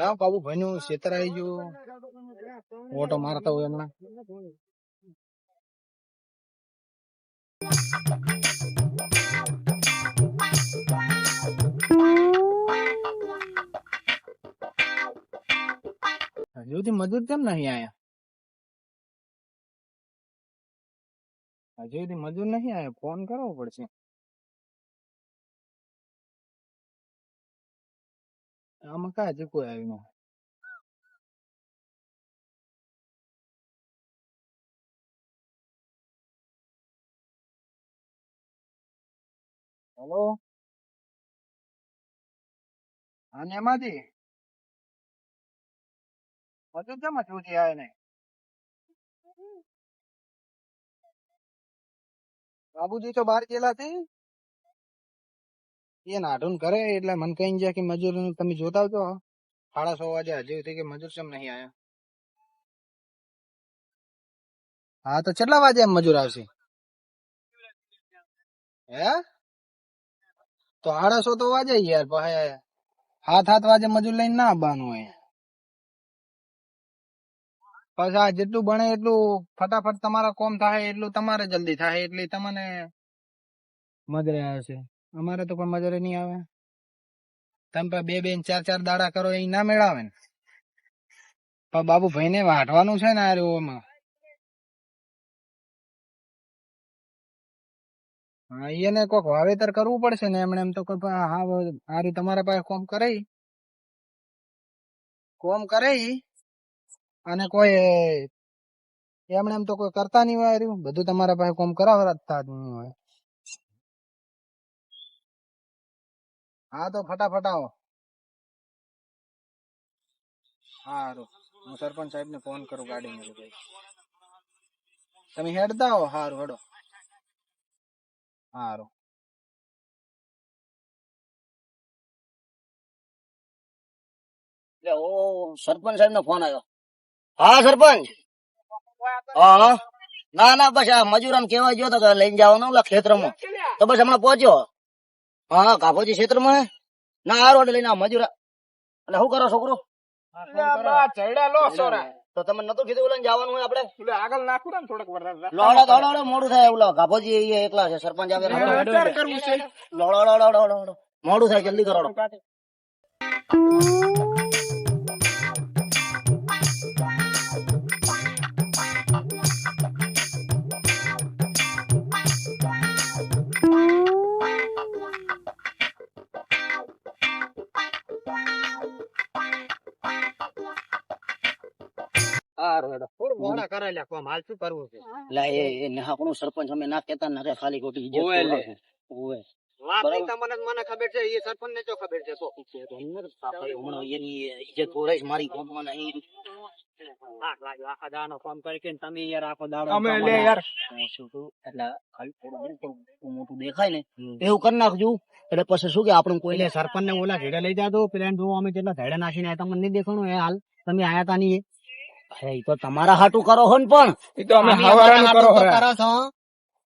હા, બાબુ, ભણ્યું આવી ગયું. ઓટો મારતા હોય હમણાં હજુ સુધી મજૂર કેમ નહીં આયા? હજુ સુધી મજૂર નહીં આયા? ફોન કરવો પડશે. આવ્યું નથી હેલો હા નેમાજી મજૂર કેમ સુધી આયા નહીં બાબુજી તો બહાર ગયેલા છે એ નાટુન કરે એટલે મને કઈ જાય કે મજૂર તમે જોતા આવજો સાડા સો વાગે હજુ થઈ કે મજૂર ચમ નહીં આયા. હા, તો કેટલા વાગે એમ મજૂર આવશે? હે? તો સાડા સો તો વાગે યાર, ભાઈ હાથ હાથ વાગે મજૂર લઈને ના આવવાનું હોય પછી આ જેટલું બને એટલું ફટાફટ તમારા કોમ થાય, એટલું તમારે જલ્દી થાય, એટલે તમને મજરે આવશે. અમારે તો કોઈ મજરે નહીં આવે. તમે પણ બે બે ચાર ચાર દાડા કરો, એ ના મેળાવે ને. પણ બાબુ ભાઈ ને વાઢવાનું છે ને આ ઓમાં હા, એને કોક વાવેતર કરવું પડશે ને, એમણે એમ તો હા હારું તમારા પાસે કોમ કરે કોમ કરે અને કોઈ એમણે એમ તો કોઈ કરતા નહીં હોય બધું તમારા પાસે કોમ કરાવતા જ નહીં હોય. હા, તો ફટાફટ આવો. સારું હું સરપંચ સાહેબ ને ફોન કરું ગાડી મેં ભાઈ તમે હેડતા હો. સારું હેડો. સારું સરપંચ સાહેબ નો ફોન આવ્યો હા, સરપંચ? હા. ના ના, બસ આ મજૂરાને કેવા ગયો તો લઈને જવાનો ખેતરમાં તો બસ હમણાં પહોંચ્યો. હા કાકોજી ક્ષેત્રમાં? ના આ રોડ લઈને મજૂરા એટલે શું કરો છોકરો તો તમે નતું કીધું ઓલા જવાનું હોય આપણે આગળ નાખું ને થોડોક લોડો દોડો દોડો મોડું થાય ઓલો કાપોજી એ એકલા છે સરપંચ આવે કરવું છે લોડો લોડો લોડો લોડો મોડું થાય જલ્દી કરો હેડો થોડું મોડા કોમ. હાલ શું કરવું છે? એટલે એ એ સરપંચ અમે ના કેતા ના ખાલી ખોટી ઇજ્જત ઓવે લે. તોડે. ઓવે વાત બરાબર. નહીં તમને મને ખબર છે એ સરપંચ ને જો ખબર છે તો. આપણે હમણાં એની ઇજ્જત તોડાઈશ મારી કોમમાં નહીં આખા દાનો કામ કરી તમે યાર આખો દાડો અમે લે યાર. શું એટલે ખાલી થોડું છે ને થોડું મોટું દેખાય ને એવું કરી નાખજો. એટલે પછી શું કે આપણું કોઈ સરપંચ ને ઓલા ઘેડે લઈ જાતો પેલા જો અમે જેટલા ઘેડે નાખીને તમને નહીં દેખાણું એ હાલ. તમે આયા તા નહીં અરે તો તમારા હાટું કરો હો ને પણ. એ તો અમે હવારાનું કરો હરા.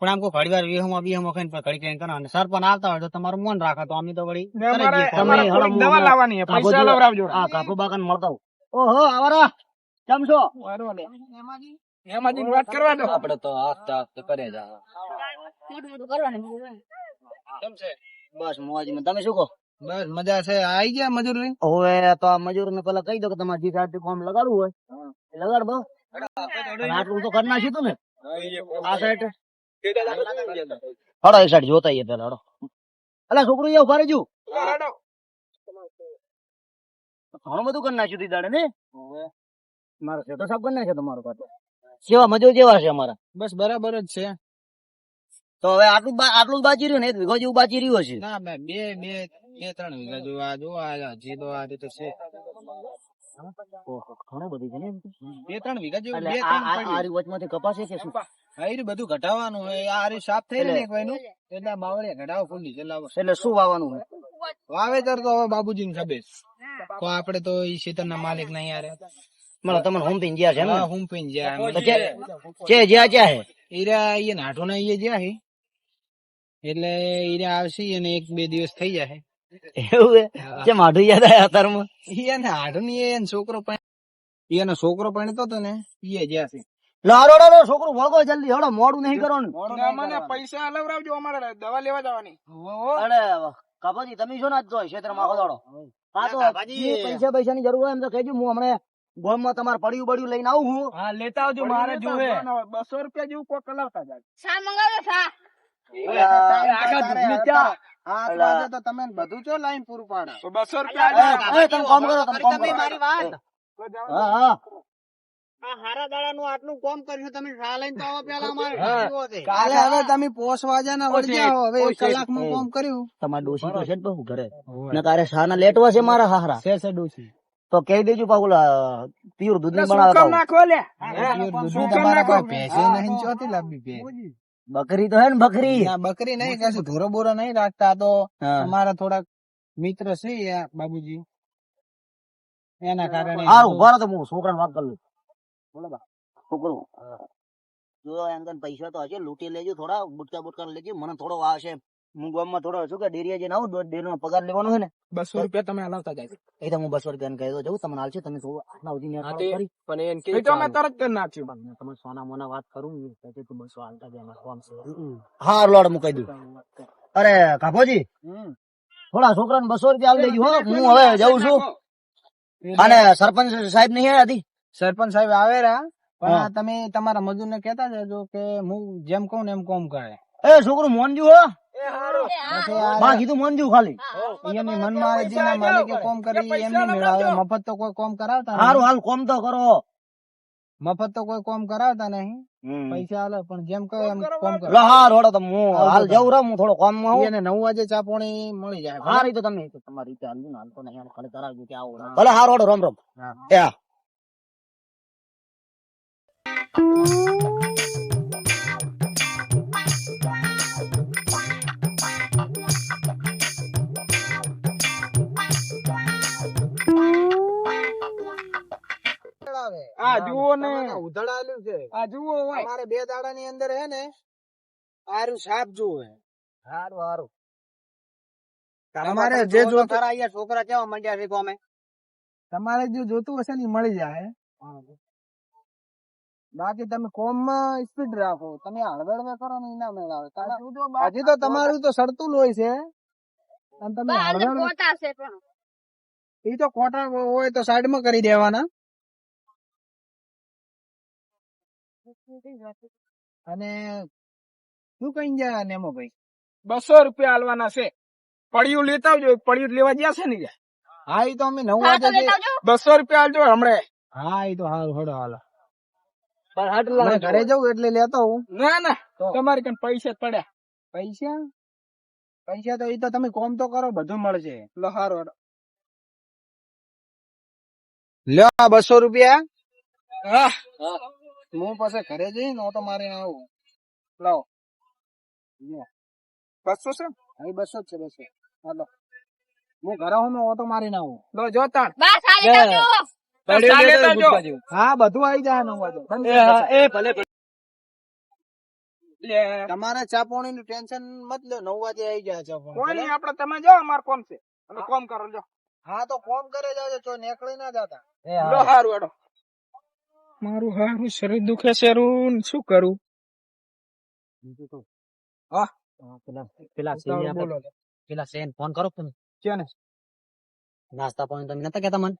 પણ આમ કોઈ ઘડી વાર વિહમાં વિહમાં ખાઈને પણ ઘડી કઈ કરો. અને પણ આવતા હોય તો તમારું મન રાખે. તો અમે તો વળી. તમે બાકાને મળતા. ઓહો આવારા. કેમ છો? આપડે તો હાથ હાથ કરે જા કેમ છે? બસ મોજમાં. તમે શું કહો? બસ મજા છે. આઈ ગયા મજૂર લઈને? હવે તો આ મજૂર ને પેલા કહી દો કે તમારે જે સાહેબ ફોર્મ લગાડવું હોય લગાડ બસ. આટલું તો કરી નાખ્યું તું ને આ સાઈડ હડો એ સાઈડ જોતા પેલા હડો. અલા છોકરું એ ઊભા રહેજો. ઘણું બધું કરી નાખ્યું તી દાડે ને? મારો સેટો સાફ કરી નાખ્યો તમારો પાછો. સેવા મજૂર જેવા છે અમારા. બસ બરાબર જ છે. તો હવે આટલું આટલું બાકી રહ્યું ને એક વીઘો જેવું બાકી રહ્યું હશે. ના બે બે બે ત્રણ વીઘા જો આ જો આ હજી તો આ રીતે છે. ઘણું બધું છે ને તો. બે ત્રણ વીઘા જેવું બે ત્રણ વચમાંથી કપાસે છે કે શું બધું ઘટાવાનું હોય આ રહ્યું સાફ થઈ ને એટલે બાવળે ઘટાવો ફૂલી એટલે શું વાવવાનું હોય? વાવેતર તો હવે બાબુજી ને ખબર. તો આપડે તો ઈ ખેતર ના માલિક નહીં યાર મને તમને હોમ પીને જ્યાં છે ને? હા, હું પીને જ્યાં છે જ્યાં જ્યાં હે? ઈરા ઈ નાઠો ના ઈ જ્યાં હે. એટલે ઈરા આવશે અને એક બે દિવસ થઈ જાય એવું હે. જે યાદ આયા અત્યારમાં ઈ હાડું ની એને છોકરો પણ ઈ છોકરો ભણતો હતો ને ઈ જ્યાં છે. લાડો લાડો વળગો જલ્દી હડો મોડું નહીં કરવાનું. મને પૈસા હલવરાવજો અમારે દવા લેવા જવાની. અરે કાપાજી તમે છો ને આજ તો ક્ષેત્રમાં આખો હા. તો કાપાજી. પૈસા ની જરૂર હોય એમ તો કહેજો હું હમણાં ગોમમાં તમારે પડ્યું બડ્યું લઈને આવું હું. હા લેતા આવજો મારે જોવે બસો રૂપિયા જેવું કોક કલાવતા જાય. મંગાવ્યો આખા દૂધની ચા. હાથ અલા. વાગે તો તમે બધું ચો લાઈન પૂરું પાડો. બસો એ, એ, તમે કામ કરો તમે કામ કરો. મારી વાત. હા હા. આ હારા દાડાનું આટલું કોમ કર્યું તમે શા લઈને તો આવો પેલા અમારે હા. જુઓ તે. કાલે હવે તમે પોસ વાગ્યાના વળી જાઓ. હવે એક કલાકમાં એ. કોમ કર્યું. તમારે ડોસી તો છે ને બહુ ઘરે. ને તારે શાના લેટવા છે મારા હાહરા. છે છે ડોસી તો કહી દેજો પાકુલ પ્યોર દૂધની દૂધની તમારા કોઈ ભેંસે નહીં ચોથી લાંબી ભેંસ. બકરી તો હે ને બકરી. ના બકરી નહીં કશું ધોરો બોરો નહીં રાખતા. તો અમારા થોડાક મિત્ર છે બાબુજી. એના કારણે હારું ઊભા તો હું છોકરાને વાત કરી લઉં. બોલો બા. છોકરો. જો એમ પૈસા તો હશે લૂંટી લેજો થોડા બુટકા બુટકા લેજો. મને થોડો આવશે હું ગામમાં થોડો શું કે ડેરીએ જઈને આવું ડેરી નો પગાર લેવાનો છે ને. બસો રૂપિયા તમે હલાવતા જાય. એ તો હું બસો રૂપિયા કહી દો જવું તમને હાલશે તમે આટલા સુધી પણ એમ કે તો તરત કરી નાખ્યું પણ તમે સોના મોના વાત કરું ને તું બસો હાલતા જાય મારે હા લોડ હું કહી દઉં. અરે કાપોજી. થોડા છોકરાને બસો રૂપિયા આલી દેજો હું. હવે જઉં છું. અને સરપંચ સાહેબ નહીં આવ્યા હતી સરપંચ સાહેબ આવે રહ્યા પણ તમે તમારા મજૂર ને કેતા જજો કે હું જેમ કહું ને એમ કોમ કરે. એ છોકરું મોનજુ હો. પછી આ બા ખાલી. એની મનમાં જેના માલિકે કોમ કરી એમ નહીં મફત તો કોઈ કોમ કરાવતા હારું હાલ કોમ તો કરો. મફત તો કોઈ કોમ કરાવતા નહીં. પૈસા હાલે પણ જેમ કહો એમ કોમ કરે. હા રોડો તો હું હાલ જવું રહું હું થોડો કોમમાં આવું એને નવ વાગે ચા મળી જાય. હારી તો તમે તમારી રીતે હાલ હાલ તો નહીં ખાલી કરાવજો કે આવો ભલે હા રોડો રોમ રોમ. હા. એ હા. આ જુઓ ને. ઉધડ છે. આ જુઓ અમારે બે દાડા ની અંદર હે ને આરું સાપ જુઓ હારું હારું. તમારે જે જોતું છોકરા કેવા મંડ્યા છે કોમે? તમારે જે જોતું હશે ને મળી જાય. બાકી તમે કોમમાં સ્પીડ રાખો. તમે હળવડ કરો ને ઈ ના મેળાવે હજી તો તમારું તો સડતું હોય છે. અને તમે પણ. ઈ તો ખોટા હોય તો સાઈડમાં કરી દેવાના. અને શું કઈ ગયા નેમો ભાઈ? બસો રૂપિયા આલવાના છે. પડિયું લેતા આવજો. પડિયું લેવા ગયા છે ને હા એ તો અમે નવ વાગે બસો રૂપિયા આલજો હમણે. હા એ તો હાલ હડો હાલ. પણ આટલા ઘરે જવું એટલે લેતો હું ના ના. તમારી કઈ પૈસા જ પડ્યા. પૈસા? પૈસા તો ઈ તો તમે કોમ તો કરો બધું મળશે. લો હારો. લ્યો બસો રૂપિયા. હા. હું પાસે ઘરે જઈને ઓટો મારીને આવું. લાવો. બસો છે? હા બસો જ છે બસો. હાલો હું ઘરે હું ઓટો મારીને આવું. લો જો તાણ. હા બધું આવી જાય નવ વાગે ભલે તમારે ચા પોણી નું ટેન્શન મત લો નવ વાગે આવી જાય ચા કોઈ નહીં આપડે તમે જાઓ અમાર કોમ છે. અમે કોમ કરો જો હા તો કોમ કરે જાવ ચો નીકળી ના જતા. એ હારું હેડો મારું હારું શરીર દુખે છે રૂન શું કરું? હા? પેલા પેલા સેન પેલા સેન ફોન કરો તમે. ક્યાં નાસ્તા પાણી તમે નતા કેતા મને?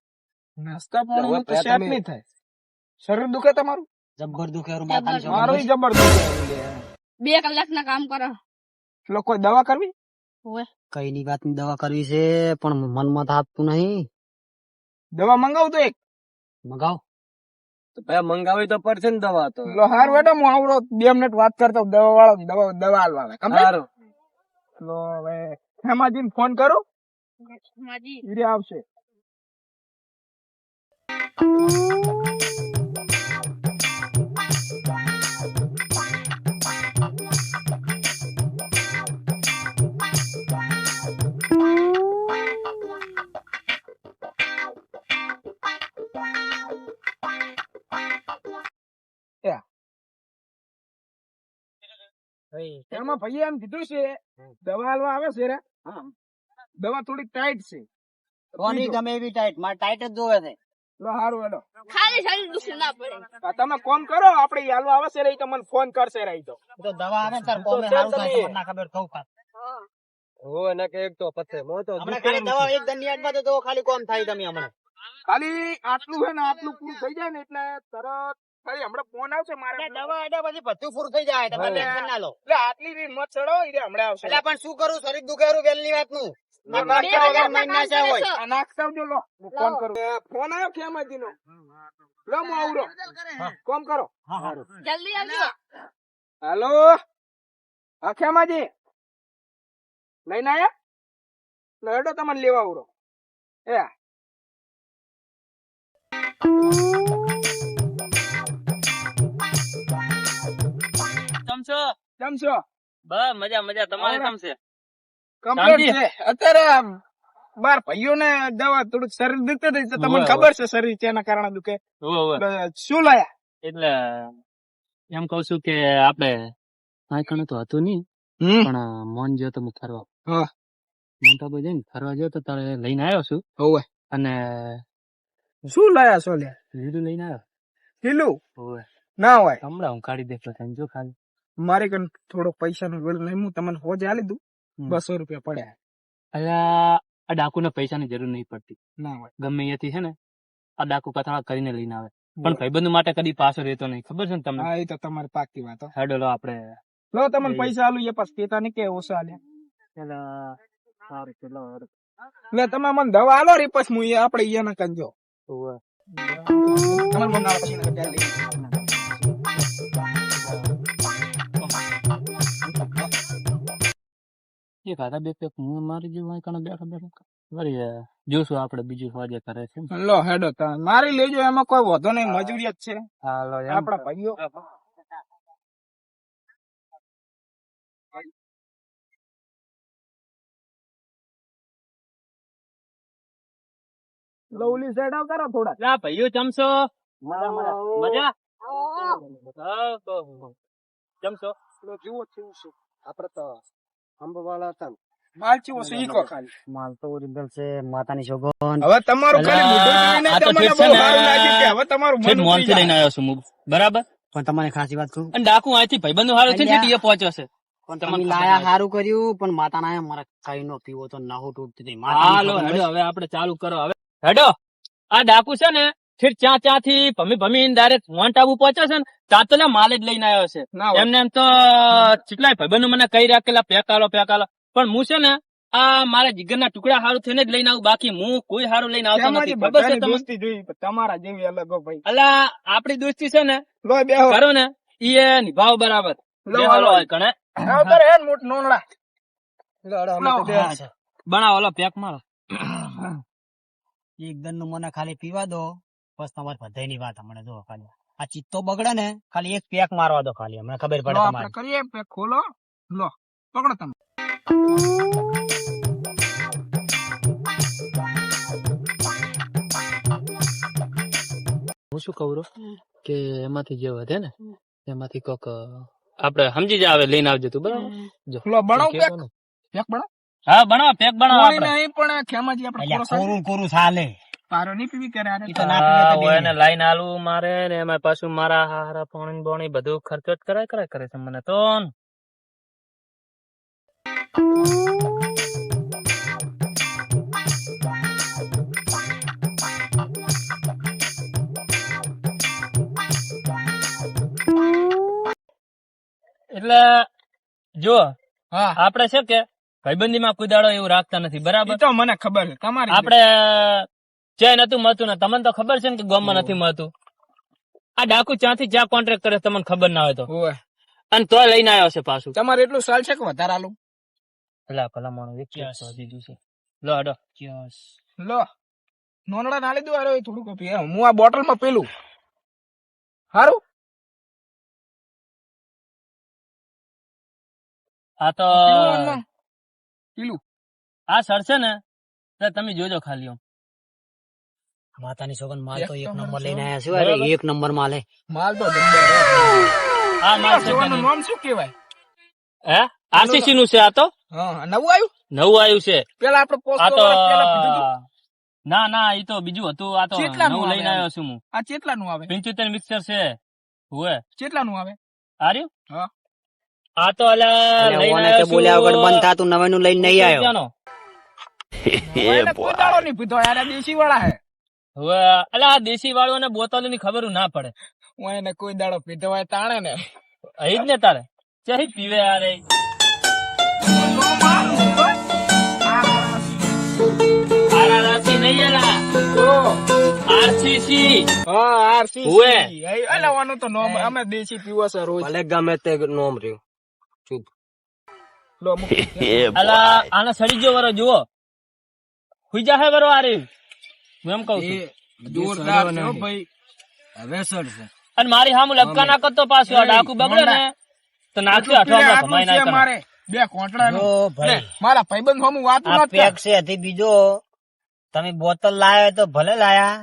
નાસ્તા પાણી તો સેટ નહીં થાય. શરીર દુખે તમારું જબ્બર દુખે હારું જબ્બર માથાની દુખે. મારું જબર દુખે. બે કલાક ના કામ કરો. કોઈ દવા કરવી? કઈ ની વાત દવા કરવી છે પણ મનમાં તો આપતું નહીં. દવા મંગાવું તો એક. મગાવ. મંગાવી તો પડશે ને દવા તો લો હાર બેટા હું આવડો બે મિનિટ વાત કરતો. દવા વાળો દવા દવા આલવા આવે કમ્પ્લીટ? લો હવે હેમાજીને ફોન કરું હેમાજી ઈરે આવશે એમાં ભાઈએ એમ કીધું છે દવા હાલવા આવે છે રે. દવા થોડી ટાઈટ છે. કોની ગમે એવી ટાઈટ મારે ટાઈટ જ જોવે છે. લો હારું હેલો ખાલી ખાલી દુખ ના પડે. તમે કોમ કરો આપણે હાલવા આવશે રહી તો મને ફોન કરશે રહી તો. તો દવા આવે તાર કોમે હારું થાય ના ખબર છે સારું હો. એને કે એક તો પથે મો તો હમણાં ખાલી દવા એક દંડિયાતમાં તો ખાલી કોમ થાય તમે હમણાં. ખાલી આટલું હે ને આટલું પૂરું થઈ જાય ને એટલે તરત ખાલી હમણાં ફોન આવશે મારે. દવા એટલે પછી બધું પૂરું થઈ જાય તમે ટેન્શન ના લો. એટલે આટલી રીત મત ચડો એટલે હમણાં આવશે. એટલે પણ શું કરું શરીર દુખેરું વેલની વાતનું ના, બે નાખતા કલાકના વગર કામ નાખ્યા કરે હોય. છો. આ નાખતા લો. હું ફોન આવ્યો ખેમાજી નો લો હું આવરો કોમ કરો. જલ્દી આવજો. હેલો. હા ખેમાજી. લઈને આયા? લો હેડો તમને લેવા આવરો એ છો? કેમ છો? બસ મજા મજા. તમારે કેમ છે? કમ્પ્લીટ છે. અત્યારે બાર ભાઈઓ ને દવા થોડુંક શરીર દુખતું તો તમને ખબર છે શરીર તેના કારણે દુખે. શું લાયા? એટલે એમ કઉ છું કે આપડે કણે તો હતું નહીં પણ મન જો તો ફરવા. હા. મોટા ભાઈ જઈને ફરવા જો તો તારે લઈને આવ્યો છું. હોવે અને શું લાયા છો લ્યા લીધું લઈને આવ્યો. લીલું? ના હોય. હમણાં હું કાઢી દેખો જો ખાલી. મારે કન થોડો પૈસા નું વેળ નહીં હું તમને હોજ આલી દઉં. બસો રૂપિયા પડ્યા. અલ્યા આ ડાકુ ને પૈસાની જરૂર નહીં પડતી. ના હોય. ગમે અહીંયાથી છે ને આ ડાકુ કથાળા કરીને લઈને આવે. પણ ભાઈબંધ માટે કદી પાછો રહેતો નહીં. ખબર છે ને તમને? હા એ તો તમારી પાકી વાત. હેડો લો આપડે લો તમને પૈસા આલું એ પાછ પેતા ને કે ઓછા આલે સારું ચલો એટલે તમે મને દવા આલો રે પછી હું આપણે અહીંયા ના કંજો તમારે મને આલો પછી નકર ત્યાં લઈ જજો. એ ખાતા બે પેક હું મારી જેવું અહીં કણે બેઠા બેઠા. વળી જોશું આપણે બીજું ફોજે કરે છે લો હેડો તા મારી લેજો એમાં કોઈ વધો નહીં મજૂરી જ છે. હાલો. આપણા ભાઈઓ. લવલી સેટ આવતા રહો થોડા. લા ભાઈઓ ચમસો મજા મજા. મજા? ચમસો જુઓ કેવું છે આપડે તો અંબવાળા હતા માલ ચેવો છે ઈ ખાલી. માલ તો ઓરિજિનલ છે માતાની સોગન હવે તમારું ખાલી અલા, મોઢું જોઈને આ તો તમને બહુ સારું લાગ્યું કે હવે તમારું મન મોનથી લઈને આવ્યો છું હું બરાબર? પણ તમારે ખાસી વાત કહું અને ડાકુ અહીંથી ભાઈબંધો હારો છે. ટીએ પહોંચ્યો છે. પણ તમે લાયા સારું કર્યું પણ માતાના આયા મારા કઈ નો પીવો તો નાહો તૂટતી નહીં હાલો માતાની હવે આપણે ચાલુ કરો. હવે હેડો. આ ડાકુ છે ને ઠીક ચા ચા થી ભમી ભમી ડાયરેક્ટ મોન ટાબુ પહોંચ્યો છે ને ત્યાં તો માલ જ લઈને આવ્યો છે. એમને એમ તો કેટલાય ભાઈબંધો મને કહી રાખેલા પેકાલો પેકાલો પણ હું છે ને આ મારા જીગરના ટુકડા હારું થઈને જ લઈને આવું બાકી હું કોઈ હારું લઈને આવતો નથી. ખબર છે દોસ્તી જોઈ તમારા જેવી અલગ ભાઈ. અલા આપડી દોસ્તી છે ને કરો ને ઈ એ નિભાવ બરાબર. બનાવો પેક મારો. એક દનનું મને ખાલી પીવા દો. બસ તમારી બધાની વાત હમણાં જો ખાલી. આ ચિત્તો બગડે ને ખાલી એક પેક મારવા દો ખાલી હમણાં ખબર પડે તમારે. કરીએ પેક ખોલો. લો પકડો તમે. હું શું કહું કે એમાંથી જે વધે ને એમાંથી કોક આપડે સમજી જાવે લઈને આવજો તું બરાબર? જો લો બનાવ પેક. પેક બનાવ. હા બનાવો પેક બનાવો આપણે. નહીં પણ ખેમાજી આપણે કોરું કોરું ચાલે. પારો નહીં પીવી કરે લાઈન આલવું મારે ને એમાં પાછું મારા હારા પાણી બોણી બધું ખર્ચો જ કરાય કરાય કરે છે મને તો. એટલે જો હા. આપણે છે કે ભાઈબંધી માં કોઈ દાડો એવું રાખતા નથી બરાબર? તો મને ખબર છે તમારી આપણે ચે નતું મળતું ને તમને તો ખબર છે ને કે ગામમાં નથી મળતું. આ ડાકુ ચાથી જ્યાં કોન્ટ્રાક્ટ કરે તમને ખબર ના હોય તો. અને તો લઈને આવ્યો છે પાછું. તમારે એટલું સાલ છે કે વધારે આલું પેલા એક Cheers. દીધું છે. લો અડો લો. નોનડા ના લીધું અરે થોડું કોપી. હું આ બોટલમાં પેલું. હારું? આ તો પેલું પીલું. આ સર છે ને તમે જોજો ખાલી આમ. માતાની સોગન માલ તો એક નંબર લઈને આવ્યા છે અરે એક નંબર માલ હે. માલ તો આ માલ છે નામ શું કહેવાય? હે? આરસીસી નું છે આ તો? હા નવું આવ્યું? નવું આવ્યું છે. પેલા આપણે પોસ્ટ આ તો. ના ના એ તો બીજું હતું. આ તો નવું લઈને આવ્યો છું હું. આ કેટલાનું આવે? પંચોતેર મિક્સર છે. હુએ. કેટલાનું આવે? આર્યું હા. આ તો અલા લઈને આવ્યો છું બોલ્યા વગર બંધ થાતું નવે નું લઈને નહીં આવ્યો. એને કોઈ પીધો યાર દેશી વાળા હે. હવે અલા આ દેશી વાળો બોતલની ખબર ના પડે. હું એને કોઈ દાડો પીધો હોય તાણે ને. અહીં જ ને તારે. ચહી પીવે યાર હા રહ્યું. આને સડી ગયો વરો જુઓ. હુઈ જાહે વરો આરે હું એમ કઉ છું. જોરદાર છે હો ભાઈ. હવે સડશે અને મારી હામુ લપકા ના કરતો પાછો આ ડાકુ બગડે ને તો નાખ્યો આટલું અઠવા આટલું કમાઈ છે ના મારે. બે કોટડા નો. ભાઈ. મારા ભાઈબંધ હમું વાત ના પેક છે હતી બીજો. તમે બોતલ લાયા તો ભલે લાયા.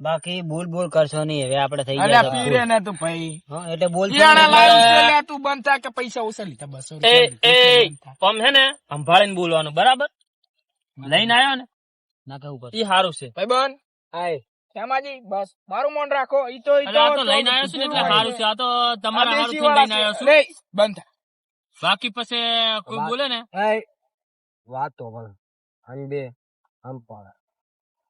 બાકી બોલ બોલ કરશો નહીં. હવે આપડે થઈ ગયા પીરે ને તું ભાઈ. હા, એટલે બોલ છે લ્યા તું બંધ થાય કે પૈસા ઓછા લીધા. બસો એ એ પમ હે ને સંભાળીને બોલવાનું બરાબર. લઈને આવ્યો ને? ના પડે ઈ સારું છે. ભાઈ બન આય શ્યામાજી બસ મારું મોન રાખો. ઈ તો ઈ તો લઈને આવ્યો છું એટલે સારું છે. આ તો તમારા હારું લઈને આવ્યો છું. બંધ. થા. બાકી પછી કોઈ બોલે ને? વાત તો પણ હમ બે હમ પાડે.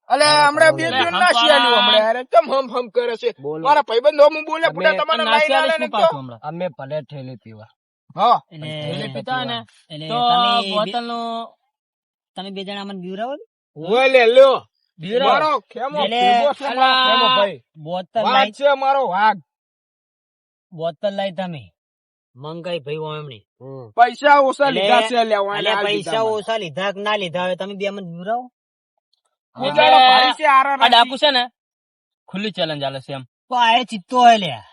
અલે હમણાં બે હમ ના શિયાળું હમણાં. અરે કેમ હમ હમ કરે છે. મારા ભાઈબંધો હું બોલે પુડા તમારા લાઈન આલે ને તો. હમણાં. અમે ભલે ઠેલી પીવા. હા. થેલી પીતા ને તો તમે બોતલનું તમે બે જણા મને બીવરાવો ને? ઓલે લ્યો. મારો ખેમો ભેગો છે મારો ખેમો ભાઈ? બોતલ વાઘ છે મારો વાઘ. બોતલ લાઈ તમે. મંગાઈ ભાઈ એમની. પૈસા ઓછા લીધા છે પૈસા ઓછા લીધા કે ના લીધા? હવે તમે બે મને છે ડાકુ છે ને ખુલ્લી ચેલેન્જ આલે છે એમ. તો આ ચિત્તો હોય લ્યા.